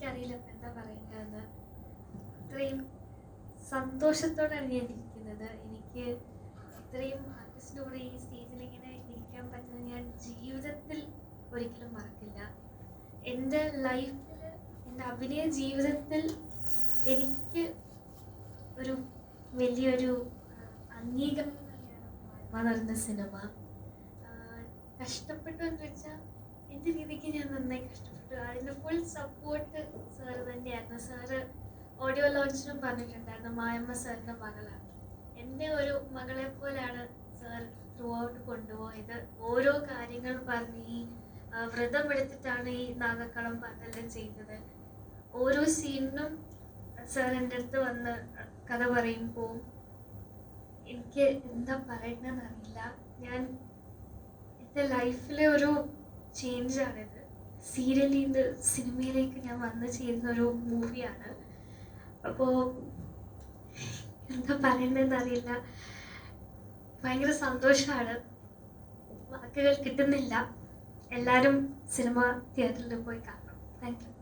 എനിക്കറിയില്ല എന്താ പറയേണ്ടതെന്ന് ഇത്രയും സന്തോഷത്തോടെയാണ് ഞാൻ ഇരിക്കുന്നത്. എനിക്ക് ഇത്രയും ആർട്ടിസ്റ്റിന്റെ കൂടെ ഈ സ്റ്റേജിൽ ഇങ്ങനെ ഇരിക്കാൻ പറ്റുന്നത് ഞാൻ ജീവിതത്തിൽ ഒരിക്കലും മറക്കില്ല. എന്റെ ലൈഫിൽ എന്റെ അഭിനയ ജീവിതത്തിൽ എനിക്ക് ഒരു വലിയൊരു അംഗീകാരം തന്നെയാണ് സിനിമ. കഷ്ടപ്പെട്ടു എന്ന് വെച്ചാൽ എന്റെ രീതിക്ക് ഞാൻ നന്നായി കഷ്ടപ്പെട്ടു. അതിന്റെ ഫുൾ സപ്പോർട്ട് സാറ് തന്നെയായിരുന്നു. സാറ് ഓഡിയോ ലോഞ്ചിനും പറഞ്ഞിട്ടുണ്ടായിരുന്നു. മായമ്മ സാറിന്റെ മകളാണ് എന്റെ ഒരു മകളെ പോലെയാണ് സാർ ത്രൂ ഔട്ട് കൊണ്ടുപോയത്. ഓരോ കാര്യങ്ങൾ പറഞ്ഞ് ഈ വ്രതം എടുത്തിട്ടാണ് ഈ നാഗക്കളം പാട്ടെല്ലാം ചെയ്തത് ഓരോ സീനിനും സാർ എന്റെ അടുത്ത് വന്ന് കഥ പറയുമ്പോൾ എനിക്ക് എന്താ പറയണമെന്നറിയില്ല ഞാൻ എന്റെ ലൈഫിലെ ഒരു ചേഞ്ചാണിത്. സീരിയലിൽ നിന്ന് സിനിമയിലേക്ക് ഞാൻ വന്ന് ചെയ്യുന്ന ഒരു മൂവിയാണ്. അപ്പോൾ എന്താ പറയണമെന്ന് അറിയില്ല. ഭയങ്കര സന്തോഷമാണ്. വാക്കുകൾ കിട്ടുന്നില്ല. എല്ലാവരും സിനിമ തിയേറ്ററിൽ പോയി കാണണം. Thank you.